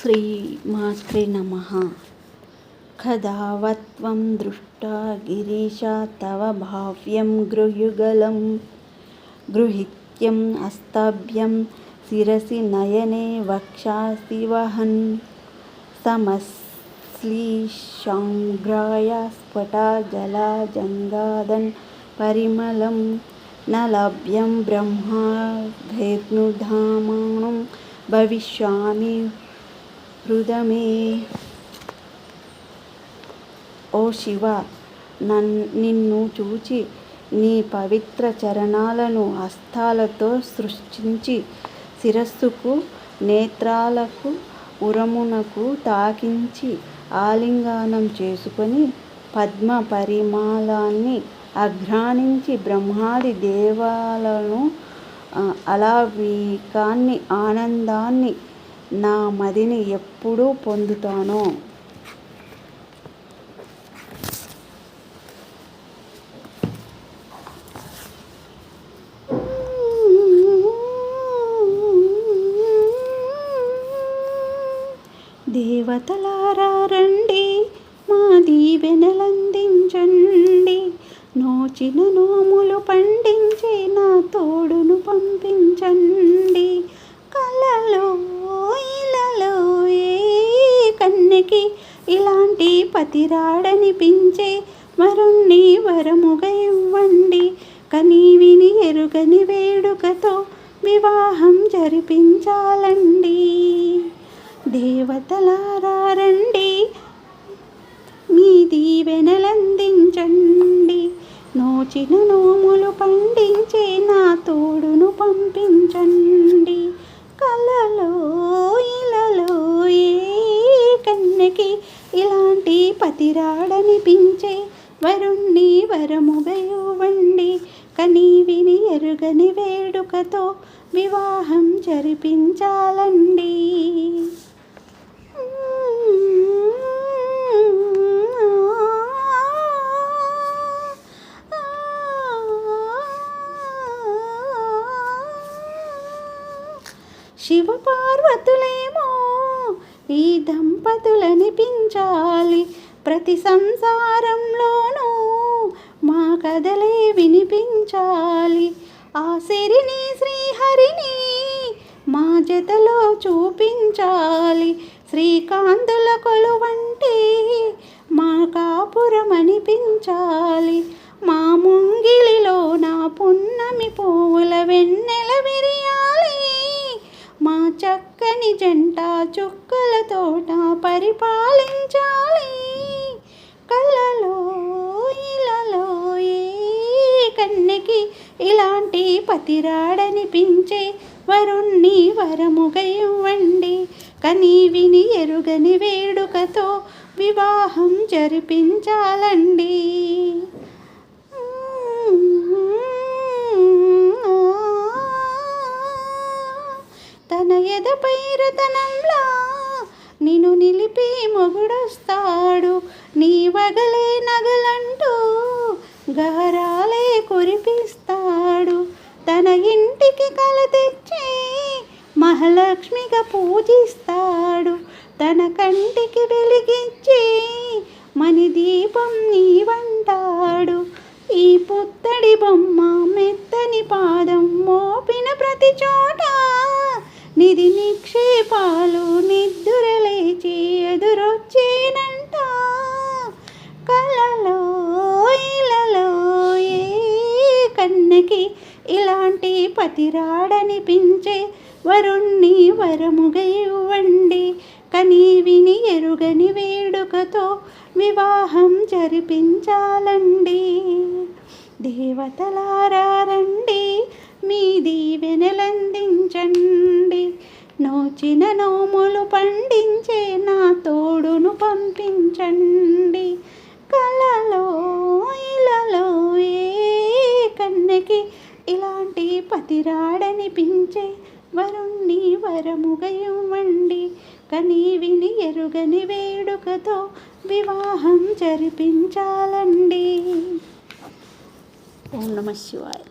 श्रीमात्रे नमः कदावत्वं दृष्टा गिरीशा तव भाव्यं गृयुगलं गृहीत्यम् अस्ताभ्यं शिरसि नयने वक्षासि वहन् समश्लीशाङ्घ्राय स्फटा जलाजङ्गादन् परिमलं न लभ्यं ब्रह्मा भेद्नुधामानं भविष्यामि హృదమే ఓ శివ నన్ నిన్ను చూచి నీ పవిత్ర చరణాలను హస్తాలతో సృష్టించి శిరస్సుకు నేత్రాలకు ఉరమునకు తాకించి ఆలింగానం చేసుకొని పద్మ పరిమాలాన్ని అఘ్రాణించి బ్రహ్మాది దేవాలను అలవికాన్ని ఆనందాన్ని నా మదిని ఎప్పుడూ పొందుతాను. దేవతలారా రండి మా దీవెనలందించండి. నోచిన నోములు పండించి నా తోడును పంపించండి. ఇలాంటి పతిరాడనిపించే వరుణ్ణి వరముగా ఇవ్వండి. కనీ విని ఎరుగని వేడుకతో వివాహం జరిపించాలండి. దేవతలారండి మీ దీవెనలందించండి. నోచిన నోములు పండించే నా తోడును పంపించండి. కలలో పతిరాడనిపించే వరుణ్ణి వరముగా ఇవ్వండి కనీ విని ఎరుగని వేడుకతో వివాహం జరిపించాలండి. శివపార్వతులేమో ఈ దంపతులనిపించాలి. ప్రతి సంసారంలోనూ మా కథలే వినిపించాలి. ఆ సిరిని శ్రీహరిని మా జతలో చూపించాలి. శ్రీకాంతుల కొలువంటి మా కాపురం అనిపించాలి మా ముంగిలిలో నా పున్నమి పువ్వుల వెన్న చక్కని జంట చుక్కల తోట పరిపాలించాలి. కళ్ళలో ఇలలో ఏ కన్నెకి ఇలాంటి పతిరాడనిపించే వరుణ్ణి వరముగా ఇవ్వండి కనీ విని ఎరుగని వేడుకతో వివాహం జరిపించాలండి. ఎదపై రతనంలా నిన్ను నిలిపి మొగుడొస్తాడు. నీ వగలే నగలంటూ గహరాలే కురిపిస్తాడు. తన ఇంటికి కల తెచ్చి మహాలక్ష్మిగా పూజిస్తాడు. తన కంటికి వెలిగించి మని దీపం నీవంటాడు. ఈ పుత్తడి బొమ్మ మెత్తని పాదం మోపిన ప్రతి చోట నిధి నిక్షేపాలు నిద్దురలేచి ఎదురొచ్చేనంట. కలలో ఇలలో ఏ కన్నకి ఇలాంటి పతిరాడనిపించే వరుణ్ణి వరముగా ఇవ్వండి. కనీ విని ఎరుగని వేడుకతో వివాహం జరిపించాలండి. దేవతలారండి మీ దీవెనలందించండి. నోచిన నోములు పండించే నా తోడును పంపించండి. కలలో ఇలలో ఏ కన్నెకి ఇలాంటి పతిరాడనిపించే వరుణ్ణి వరముగా ఇవ్వండి కనీ విని ఎరుగని వేడుకతో వివాహం జరిపించాలండి. ఓం నమ శివాయ.